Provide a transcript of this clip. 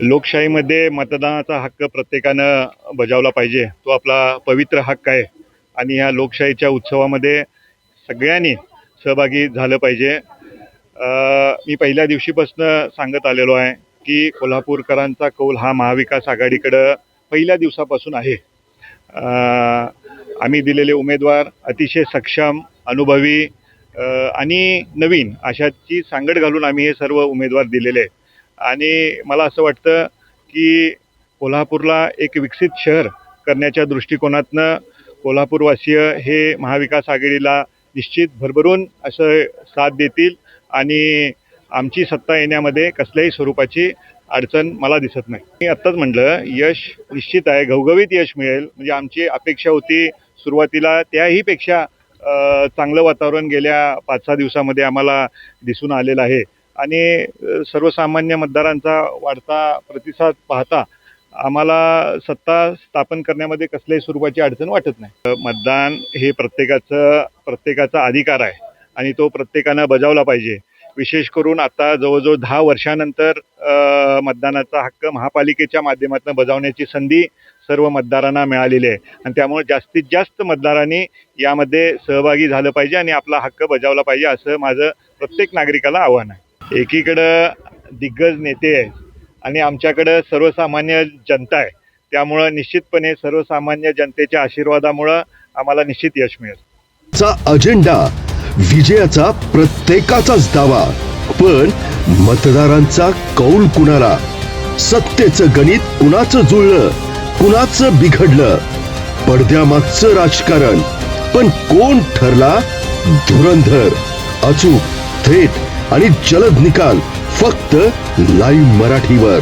लोकशाहीमध्ये मतदानाचा हक्क प्रत्येकानं बजावला पाहिजे. तो आपला पवित्र हक्क आहे. आणि ह्या लोकशाहीच्या उत्सवामध्ये सगळ्यांनी सहभागी झालं पाहिजे. मी पहिल्या दिवशीपासून सांगत आलेलो आहे की कोल्हापूरकरांचा कौल हा महाविकास आघाडीकडं पहिल्या दिवसापासून आहे. आम्ही दिलेले उमेदवार अतिशय सक्षम अनुभवी आणि नवीन अशाची सांगड घालून आम्ही हे सर्व उमेदवार दिलेले आहेत. आणि मला असं वाटतं की कोल्हापूरला एक विकसित शहर करण्याच्या दृष्टिकोनातनं कोल्हापूरवासीय हे महाविकास आघाडीला निश्चित भरभरून असं साथ देतील आणि आमची सत्ता येण्यामध्ये कसल्याही स्वरूपाची अडचण मला दिसत नाही. मी आत्ताच म्हटलं यश निश्चित आहे घवघवीत यश मिळेल. म्हणजे आमची अपेक्षा होती सुरुवातीला त्याहीपेक्षा चांगलं वातावरण गेल्या पाच सहा दिवसामध्ये आम्हाला दिसून आलेलं आहे. आणि सर्वसामान्य मतदारांचा वाढता प्रतिसाद पाहता आम्हाला सत्ता स्थापन करण्यामध्ये कसल्याही स्वरूपाची अडचण वाटत नाही. मतदान हे प्रत्येकाचं प्रत्येकाचा अधिकार आहे आणि तो प्रत्येकानं बजावला पाहिजे. विशेष करून आता जवळजवळ दहा वर्षानंतर मतदानाचा हक्क महापालिकेच्या माध्यमातून बजावण्याची संधी सर्व मतदारांना मिळालेली आहे. आणि त्यामुळे जास्तीत जास्त मतदारांनी यामध्ये सहभागी झालं पाहिजे आणि आपला हक्क बजावला पाहिजे असं माझं प्रत्येक नागरिकाला आव्हान आहे. एकीकडं दिग्गज नेते आहेत आणि आमच्याकडं सर्वसामान्य जनता आहे. त्यामुळं निश्चितपणे सर्वसामान्य जनतेच्या आशीर्वादामुळं आम्हाला निश्चित यश मिळेल. चा अजेंडा विजयाचा प्रत्येकाचाच दावा. पण मतदारांचा कौल कुणाला? सत्तेचं गणित कुणाचं जुळलं कुणाचं बिघडलं? पडद्यामागचं राजकारण. पण कोण ठरला? धुरंधर अचूक थेट आणि जलद निकाल फक्त लाईव्ह मराठीवर.